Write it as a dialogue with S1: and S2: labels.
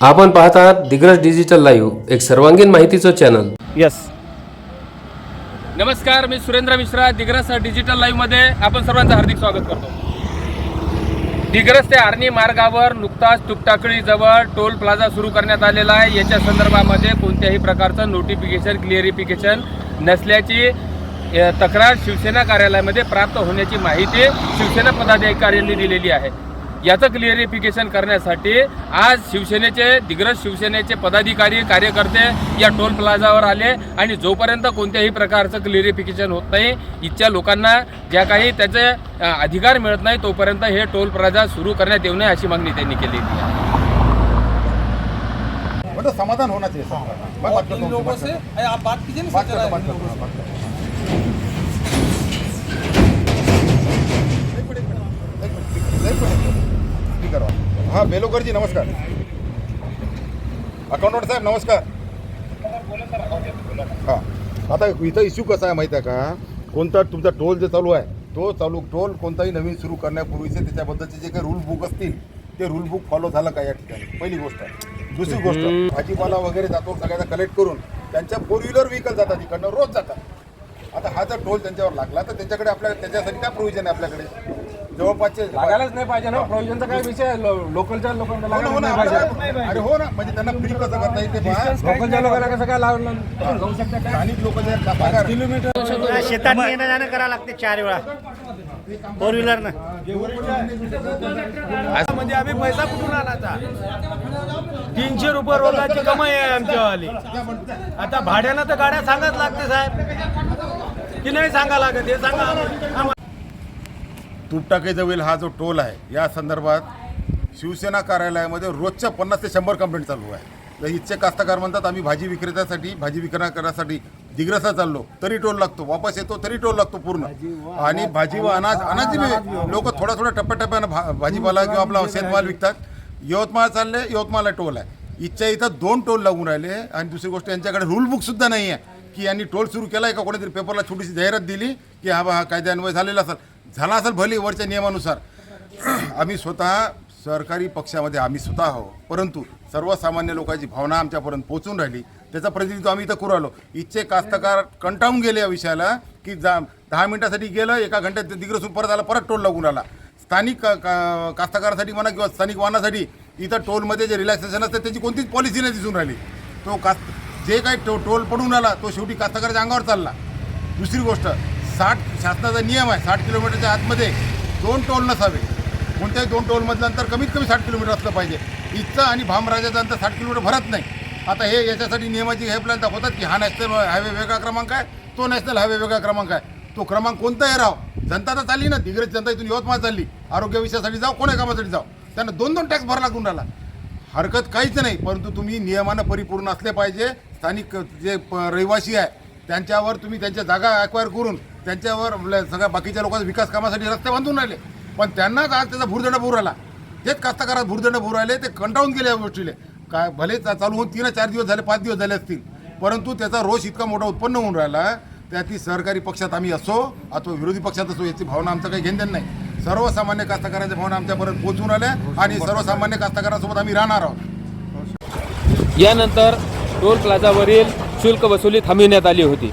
S1: आपण पाहत आहात दिग्रज डिजिटल लाईव्ह एक सर्वांगीण माहितीचं चॅनल
S2: यस
S3: नमस्कार मी सुरेंद्र मिश्रा दिग्रस डिजिटल लाईव्हमध्ये आपण सर्वांचं हार्दिक स्वागत करतो. दिग्रस ते आर्णी मार्गावर नुकताच तुकटाकळी जवळ टोल प्लाझा सुरू करण्यात आलेला आहे. याच्या संदर्भामध्ये कोणत्याही प्रकारचं नोटिफिकेशन क्लिअरिफिकेशन नसल्याची तक्रार शिवसेना कार्यालयामध्ये प्राप्त होण्याची माहिती शिवसेना पदाधिकाऱ्यांनी दिलेली आहे. याचं क्लिअरिफिकेशन करण्यासाठी आज शिवसेनेचे दिग्रज शिवसेनेचे पदाधिकारी कार्यकर्ते या टोल प्लाझावर आले आणि जोपर्यंत कोणत्याही प्रकारचं क्लिअरिफिकेशन होत नाही इथच्या लोकांना ज्या काही त्याचे अधिकार मिळत नाही तोपर्यंत हे टोल प्लाझा सुरू करण्यात येऊ नये अशी मागणी त्यांनी आहे
S4: मतलब समाधान. होना चाहिए सबका। मैं बात करता हूँ
S5: लोगों से अरे आप बात कीजिए ना
S4: बात
S5: सर,
S4: करता हूँ,
S5: जरा
S4: बात करता हूँ, बात करता हूँ। एक मिनिट, एक मिनिट, एक मिनिट, एक मिनिट. Speaker on. हा बेलोकरजी नमस्कार. अकाउंटंट साहेब नमस्कार. हा. आता इथं इश्यू कसा आहे माहिती आहे का? कोणता तुमचा टोल जे चालू आहे तो चालू टोल कोणताही नवीन सुरू करण्यापूर्वीचे त्याच्याबद्दलचे जे काही रूल बुक असतील ते रूल बुक फॉलो झालं का या ठिकाणी? पहिली गोष्ट. दुसरी गोष्ट भाजीपाला वगैरे जातो सगळ्यांना कलेक्ट करून त्यांच्या फोर व्हीलर व्हेकल जातात इकडनं रोज जातात. आता हा जर टोल त्यांच्यावर लागला तर त्यांच्याकडे आपल्या त्याच्यासाठी काय प्रोव्हिजन आहे आपल्याकडे? जवळपासचे
S5: लागायलाच नाही पाहिजे ना. प्रोव्हिजनचा काय विषय लोकलच्या लोकांना
S4: हो ना, हो ना,
S5: नाही पाहिजे.
S4: अरे हो ना म्हणजे त्यांना फ्री कसं करता येते पहा.
S5: लोकलच्या लोकांना कसं काय लावलं जाऊ शकता
S4: स्थानिक लोक जे
S5: किलोमीटर
S2: शेतात येणं जाणं करावं लागते चार वेळा. फोर व्हीलरनं
S5: म्हणजे आम्ही पैसा कुठून आणायचा? तीनशे रुपये रोजाची कमाई आहे आमच्यावाली. आता भाड्यानं तर गाड्या सांगत लागते साहेब. की नाही सांगा लागत? हे सांगा. आम्हाला.
S4: हा जो टोल आहे या संदर्भात शिवसेना कार्यालयामध्ये रोजच्या पन्नास ते शंभर कंप्लेंट चालू आहे. तर इथचे कास्तकार म्हणतात आम्ही भाजी विक्रेत्यासाठी भाजी विक्रेता करण्यासाठी दिग्रसा चाललो तरी टोल लागतो वापस येतो तरी टोल लागतो पूर्ण. आणि भाजी व अनाज अनाज लोक थोड्या थोडा टप्प्याटप्प्यानं भा भाजीपाला किंवा आपला शेतमाल विकतात. यवतमाळ चालले यवतमाळला टोल आहे. इथच्या इथं दोन टोल लागून राहिले आणि दुसरी गोष्ट यांच्याकडे रूल नाही आहे की यांनी टोल सुरू केला आहे का? कोणीतरी पेपरला छोटीशी जाहिरात दिली की हा बा हा कायद्यान्वय झालेला असेल. झाला असेल भले वरच्या नियमानुसार. आम्ही स्वतः सरकारी पक्षामध्ये आम्ही स्वतः आहो परंतु सर्वसामान्य लोकांची भावना आमच्यापर्यंत पोहोचून राहिली. त्याचा प्रतिनिधित्व आम्ही इथं करू आलो. इथचे कास्तकार कंटाळून गेले या विषयाला की जा दहा मिनिटासाठी गेलं एका घंट्यात दिग्रसून परत आला परत टोल लागून आला. स्थानिक का- का- कास्तकारासाठी म्हणा किंवा स्थानिक वाहनासाठी इथं टोलमध्ये जे रिलॅक्सेशन असतं त्याची कोणतीच पॉलिसी नाही दिसून राहिली. तो कास्त जे काही टो टोल पडून आला तो शेवटी कास्तकाराच्या अंगावर चालला. दुसरी गोष्ट साठ शासनाचा नियम आहे साठ किलोमीटरच्या आतमध्ये दोन टोल नसावे. कोणत्याही दोन टोलमधलं अंतर कमीत कमी साठ किलोमीटर असलं पाहिजे. इथचं आणि भामराजाचं अंतर साठ किलोमीटर भरत नाही. आता हे याच्यासाठी नियमाची हेल्पलाईन दाखवतात की हा नॅशनल हायवे वेगळा क्रमांक आहे तो नॅशनल हायवे वेगळा क्रमांक आहे. तो क्रमांक कोणताही राव जनता तर चालली ना दिग्रज जनता इथून यवतमाळ चालली. आरोग्य विषयासाठी जाऊ कोण्या कामासाठी जाऊ त्यांना दोन दोन टॅक्स भरा लागून राहिला. हरकत काहीच नाही परंतु तुम्ही नियमानं परिपूर्ण असले पाहिजे. स्थानिक जे प- रहिवासी आहे त्यांच्यावर तुम्ही त्यांच्या जागा ॲक्वायर करून त्यांच्यावर म्हणजे सगळ्या बाकीच्या लोकांचा विकास कामासाठी रस्ते बांधून राहिले. पण त्यांना आज त्याचा भूर्दंड भूर आला. तेच कास्तकारात भूर्दंड भूर आले ते कंटाळून गेले या गोष्टीले. काय भले चालू होऊन तीन चार दिवस झाले पाच दिवस झाले असतील परंतु त्याचा रोष इतका मोठा उत्पन्न होऊन राहिला त्यातील सहकारी पक्षात आम्ही असो अथवा विरोधी पक्षात असो याची भावना आमचं काही घेणं नाही. सर्वसामान्य कास्तकारांच्या भावना आमच्यापर्यंत पोहोचून आल्या आणि सर्वसामान्य कास्तकारांसोबत आम्ही राहणार आहोत.
S3: यानंतर टोल प्लाझावरील शुल्क वसुली थांबविण्यात आली होती.